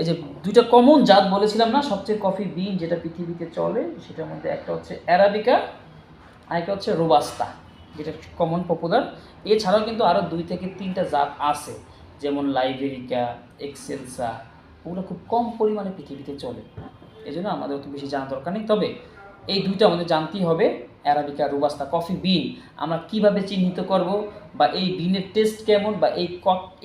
এই যে দুইটা কমন জাত বলেছিলাম না, সবচেয়ে কফি বিন যেটা পৃথিবীতে চলে, সেটার মধ্যে একটা হচ্ছে অ্যারাবিকা আর একটা হচ্ছে রোবাস্তা যেটা কমন পপুলার এছাড়াও কিন্তু আরও দুই থেকে তিনটা জাত আছে, যেমন লাইবেরিকা এক্সেলসা ওগুলো খুব কম পরিমাণে পৃথিবীতে চলে। এই জন্য আমাদের অত বেশি জানা দরকার নেই। তবে এই দুইটা আমাদের জানতেই হবে অ্যারাবিকা রোবাস্তা কফি বিন আমরা কীভাবে চিহ্নিত করব বা এই বিনের টেস্ট কেমন বা এই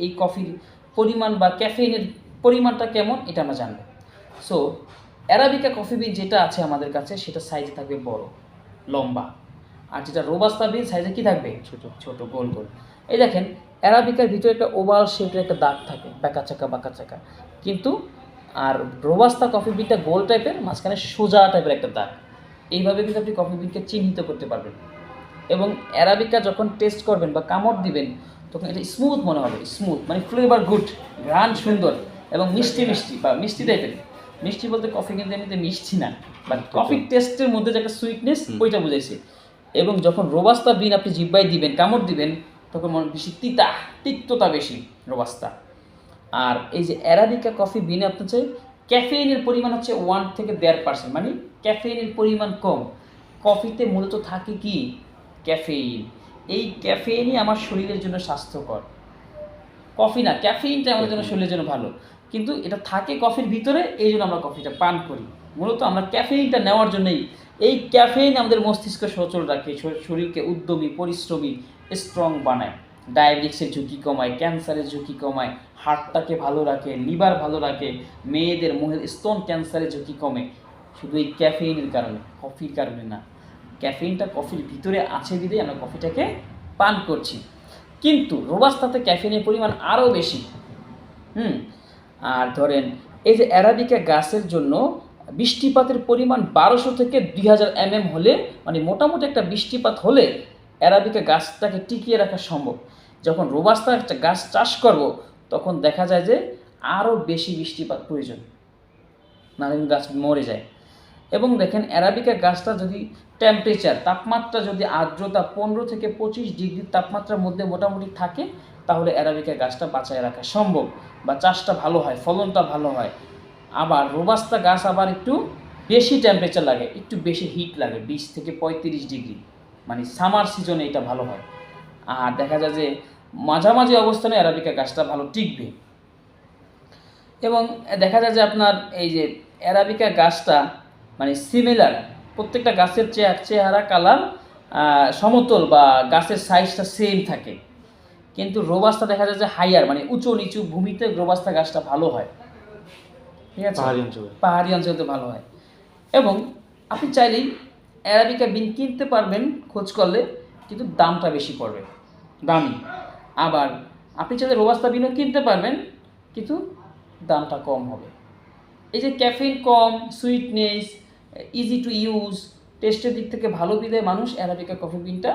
এই কফির পরিমাণ বা ক্যাফেইনের পরিমাণটা কেমন এটা আমরা জানব। সো অ্যারাবিকা কফি বিন যেটা আছে আমাদের কাছে সেটা সাইজে থাকবে বড় লম্বা। আর যেটা রোবাস্তা বিন সাইজে কি থাকবে? ছোট। ছোট গোল গোল। এই দেখেন অ্যারাবিকার ভিতরে একটা ওভাল শেপের একটা দাগ থাকে বাঁকা চাকা বাঁকা চাকা। কিন্তু আর রোবাস্তা কফি বিনটা গোল টাইপের মাঝখানে সোজা টাইপের একটা দাগ। এইভাবে কিন্তু আপনি কফি বিনকে চিহ্নিত করতে পারবেন। এবং অ্যারাবিকা যখন টেস্ট করবেন বা কামড় দিবেন তখন এটা স্মুথ মনে হবে স্মুথ মানে ফ্লেভার গুড ঘ্রাণ সুন্দর। এবং মিষ্টি মিষ্টি বা মিষ্টি টাইপের মিষ্টি বলতে কফি কিন্তু এমনিতে মিষ্টি না বাট কফির টেস্টের মধ্যে যে একটা সুইটনেস ওইটা বুঝাইছে। এবং যখন রোবাস্তা বিন আপনি জিব্বায় দিবেন কামড় দিবেন তখন মনে বেশি তিতা তিক্ততা বেশি রোবাস্তা। আর এই যে অ্যারাবিকা কফি বিনে আপনার চাই ক্যাফেইনের পরিমাণ হচ্ছে ওয়ান থেকে দেড় পার্সেন্ট মানে ক্যাফেইনের পরিমাণ কম। কফিতে মূলত থাকে কি? ক্যাফেইন এই ক্যাফেইনই আমার শরীরের জন্য স্বাস্থ্যকর। কফি না ক্যাফেইনটা আমাদের জন্য শরীরের জন্য ভালো। কিন্তু এটা থাকে কফির ভিতরে, এই জন্য আমরা কফিটা পান করি। মূলত আমরা ক্যাফেইনটা নেওয়ার জন্যই এই ক্যাফেইন আমাদের মস্তিষ্ক সচল রাখে শরীরকে উদ্যমী, পরিশ্রমী স্ট্রং বানায়। ডায়াবেটিক্সের ঝুঁকি কমায়, ক্যান্সারের ঝুঁকি কমায়, হার্টটাকে ভালো রাখে, লিভার ভালো রাখে, মেয়েদের মহিলা স্তন ক্যান্সারের ঝুঁকি কমে। শুধু এই ক্যাফেইনের কারণে, কফির কারণে না। ক্যাফেইনটা কফির ভিতরে আছে বিধেই আমরা কফিটাকে পান করছি। কিন্তু রোবাস্তাতে ক্যাফেইনের পরিমাণ আরও বেশি। হুম? আর ধরেন, এই যে অ্যারাবিকা গাছের জন্য বৃষ্টিপাতের পরিমাণ বারোশো থেকে দুই হাজার এমএম হলে মানে মোটামুটি একটা বৃষ্টিপাত হলে অ্যারাবিকা গাছটাকে টিকিয়ে রাখা সম্ভব। যখন রোবাস্তা একটা গাছ চাষ করব, তখন দেখা যায় যে আরও বেশি বৃষ্টিপাত প্রয়োজন। নাহলে গাছ মরে যায়। এবং দেখেন অ্যারাবিকা গাছটা যদি টেম্পারেচার তাপমাত্রা যদি আর্দ্রতা পনেরো থেকে পঁচিশ ডিগ্রি তাপমাত্রার মধ্যে মোটামুটি থাকে তাহলে অ্যারাবিকা গাছটা বাঁচায় রাখা সম্ভব বা চাষটা ভালো হয়, ফলনটা ভালো হয়। আবার রোবাস্তা গাছ আবার একটু বেশি টেম্পারেচার লাগে, একটু বেশি হিট লাগে, বিশ থেকে পঁয়ত্রিশ ডিগ্রি মানে সামার সিজনে এটা ভালো হয়। আর দেখা যায় যে মাঝামাঝি অবস্থানে অ্যারাবিকা গাছটা ভালো টিকবে। এবং দেখা যায় যে আপনার এই যে অ্যারাবিকা গাছটা মানে সিমিলার প্রত্যেকটা গাছের চেহারা কালার সমতল বা গাছের সাইজটা সেম থাকে। কিন্তু রোবাস্তা দেখা যায় যে হাইয়ার মানে উঁচু নিচু ভূমিতে রোবাস্তা গাছটা ভালো হয়। ঠিক আছে? পাহাড়ি অঞ্চলে। পাহাড়ি অঞ্চলে ভালো হয়। এবং আপনি চাইলেই অ্যারাবিকা বিন কিনতে পারবেন খোঁজ করলে কিন্তু দামটা বেশি পড়বে দামি। আবার আপনি চাইলে রোবাস্তা বিনও কিনতে পারবেন কিন্তু দামটা কম হবে। এই যে ক্যাফিন কম সুইটনেস ইজি টু ইউজ টেস্টের দিক থেকে ভালো বিদায় মানুষ অ্যারাবিকা কফি বিনটা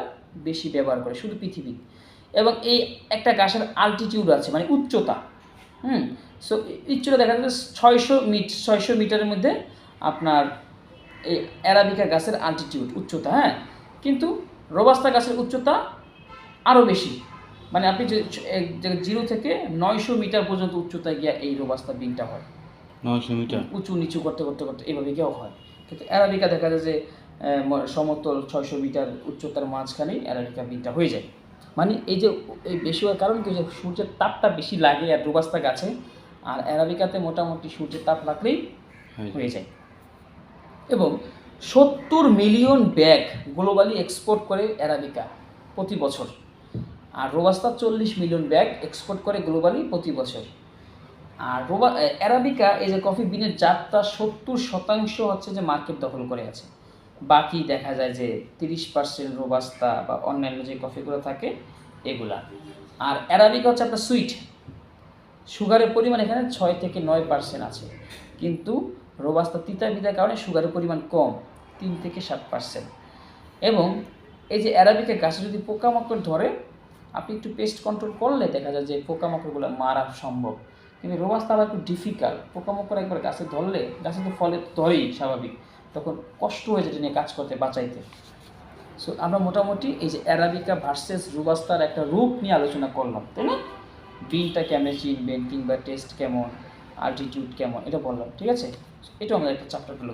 বেশি ব্যবহার করে শুধু পৃথিবী। এবং এই একটা গাছের আলটিটিউড আছে মানে উচ্চতা। হুম? সো উচ্চতা দেখা যাচ্ছে ছয়শো মিট ছয়শো মিটারের মধ্যে আপনার এই অ্যারাবিকা গাছের আলটিটিউড উচ্চতা হ্যাঁ? কিন্তু রোবাস্তা গাছের উচ্চতা আরও বেশি। মানে আপনি যে জিরো থেকে নয়শো মিটার পর্যন্ত উচ্চতায় গিয়া এই রোবাস্তা বিনটা হয়। নয়শো মিটার উঁচু নিচু করতে করতে করতে এভাবে গিয়েও হয়। কিন্তু অ্যারাবিকা দেখা যায় যে সমতল ছয়শো মিটার উচ্চতার মাঝখানেই অ্যারাবিকা বিনটা হয়ে যায়। মানে এই যে এই বেশি হওয়ার কারণ কি? যে সূর্যের তাপটা বেশি লাগে আর রোবাস্তা গাছে আর অ্যারাবিকাতে মোটামুটি সূর্যের তাপ লাগলেই হয়ে যায়। এবং সত্তর মিলিয়ন ব্যাগ গ্লোবালি এক্সপোর্ট করে অ্যারাবিকা প্রতি বছর। আর রোবাস্তা চল্লিশ মিলিয়ন ব্যাগ এক্সপোর্ট করে গ্লোবালি প্রতি বছর। আর রোবা অ্যারাবিকা এই যে কফি বিনের জাতটা সত্তর শতাংশ হচ্ছে যে মার্কেট দখল করে আছে। বাকি দেখা যায় যে তিরিশ পার্সেন্ট রোবাস্তা বা অন্যান্য যে কফিগুলো থাকে, এগুলা। আর অ্যারাবিকা হচ্ছে আপনার সুইট। সুগারের পরিমাণ এখানে ছয় থেকে নয় পার্সেন্ট আছে। কিন্তু রোবাস্তা তিতা বিতার কারণে সুগারের পরিমাণ কম, তিন থেকে সাত পার্সেন্ট এবং এই যে অ্যারাবিকা গাছে যদি পোকামাকড় ধরে, আপনি একটু পেস্ট কন্ট্রোল করলে দেখা যায় যে পোকামাকড়গুলো মারা সম্ভব। কিন্তু রোবাস্তা আবার একটু ডিফিকাল্ট পোকামাকড় একবার গাছে ধরলে, গাছে তো ফলে ধরেই স্বাভাবিক। তখন কষ্ট হয়ে যেটা নিয়ে কাজ করতে, বাঁচাইতে। সো আমরা মোটামুটি এই যে অ্যারাবিকা ভার্সেস রুবাস্তার একটা রূপ নিয়ে আলোচনা করলাম, তাই না? বিনটা কেমন চিনবেন কিংবা টেস্ট কেমন আলটিটিউড কেমন, এটা বললাম, ঠিক আছে? এটা আমাদের একটা চ্যাপ্টার গেল